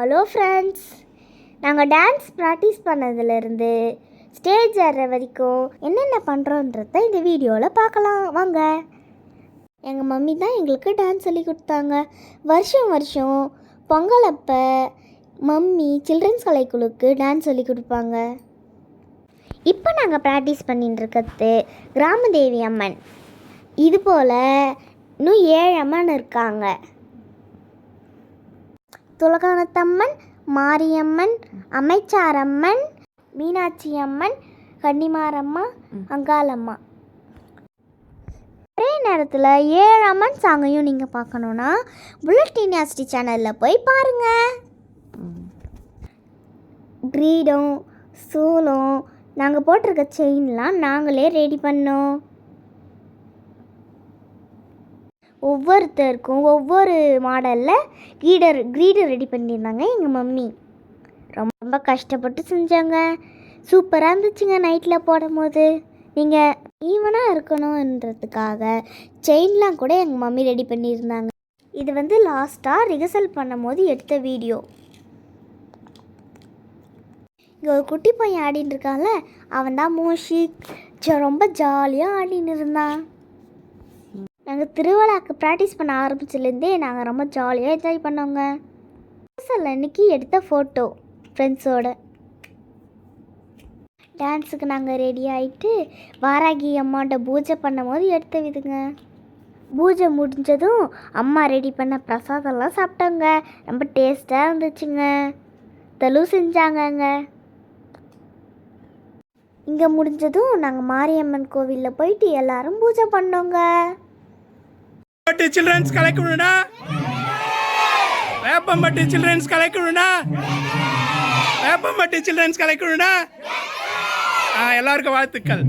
Hello friends நாங்கள் dance practice பண்ணதுலேருந்து stage ஏறுற வரைக்கும் என்னென்ன பண்ணுறோன்றத இந்த வீடியோவில் பார்க்கலாம். வாங்க. எங்கள் மம்மி தான் எங்களுக்கு டான்ஸ் சொல்லி கொடுத்தாங்க. வருஷம் வருஷம் பொங்கலப்போ மம்மி சில்ட்ரன்ஸ் கலைக்குழுக்கு டான்ஸ் சொல்லி கொடுப்பாங்க. இப்போ நாங்கள் ப்ராக்டிஸ் பண்ணிட்டு இருக்கிறது கிராமதேவி அம்மன். இது போல் இன்னும் ஏழு அம்மன் இருக்காங்க. துலகானத்தம்மன் மாரியம்மன் அமைச்சாரம்மன் மீனாட்சி அம்மன் கன்னிமாரம்மா அங்காளம்மா. ஒரே நேரத்தில் ஏழு அம்மன் சாங்கையும் நீங்கள் பார்க்கணுன்னா புல்லட் யூனிவர்சிட்டி சேனலில் போய் பாருங்கள் கிரீடம் சூலம் நாங்கள் போட்டிருக்க செயின்லாம் நாங்களே ரெடி பண்ணோம். ஒவ்வொருத்தருக்கும் ஒவ்வொரு மாடலில் க்ரீடர் கிரீடர் ரெடி பண்ணியிருந்தாங்க எங்கள் மம்மி. ரொம்ப ரொம்ப கஷ்டப்பட்டு செஞ்சாங்க. சூப்பராக இருந்துச்சுங்க நைட்டில் போடும்போது. நீங்கள் ஈவனாக இருக்கணுன்றதுக்காக செயின்லாம் கூட எங்கள் மம்மி ரெடி பண்ணியிருந்தாங்க. இது வந்து லாஸ்ட்டாக ரிஹர்சல் பண்ணும்போது எடுத்த வீடியோ. இங்கே ஒரு குட்டி பையன் ஆடின்னு இருக்கான்ல அவன் தான் மூஷி ரொம்ப ஜாலியாக ஆடின்னு இருந்தான். நாங்கள் திருவிழாக்கு ப்ராக்டிஸ் பண்ண ஆரம்பிச்சிலேருந்தே நாங்கள் ரொம்ப ஜாலியாக என்ஜாய் பண்ணோங்க. ரிஹர்சல் அன்னைக்கு எடுத்த ஃபோட்டோ ஃப்ரெண்ட்ஸோட டான்ஸுக்கு நாங்கள் ரெடி ஆகிட்டு வாராகி அம்மாட்ட பூஜை பண்ணும்போது எடுத்த விதுங்க. பூஜை முடிஞ்சதும் அம்மா ரெடி பண்ண பிரசாதம்லாம் சாப்பிட்டோங்க. ரொம்ப டேஸ்ட்டாக இருந்துச்சுங்க. தலு செஞ்சாங்கங்க. இங்கே முடிஞ்சதும் நாங்கள் மாரியம்மன் கோவிலில் போயிட்டு எல்லாரும் பூஜை பண்ணோங்க. பட்டு சில்ட்ரன்ஸ் கலைக்கணும்னா வேப்பம்பட்டு சில்ட்ரன்ஸ் கலைக்கணும்னா வேப்பம்பட்டு சில்ட்ரன்ஸ் கலைக்கணும்னா எல்லாருக்கும் வாழ்த்துக்கள்.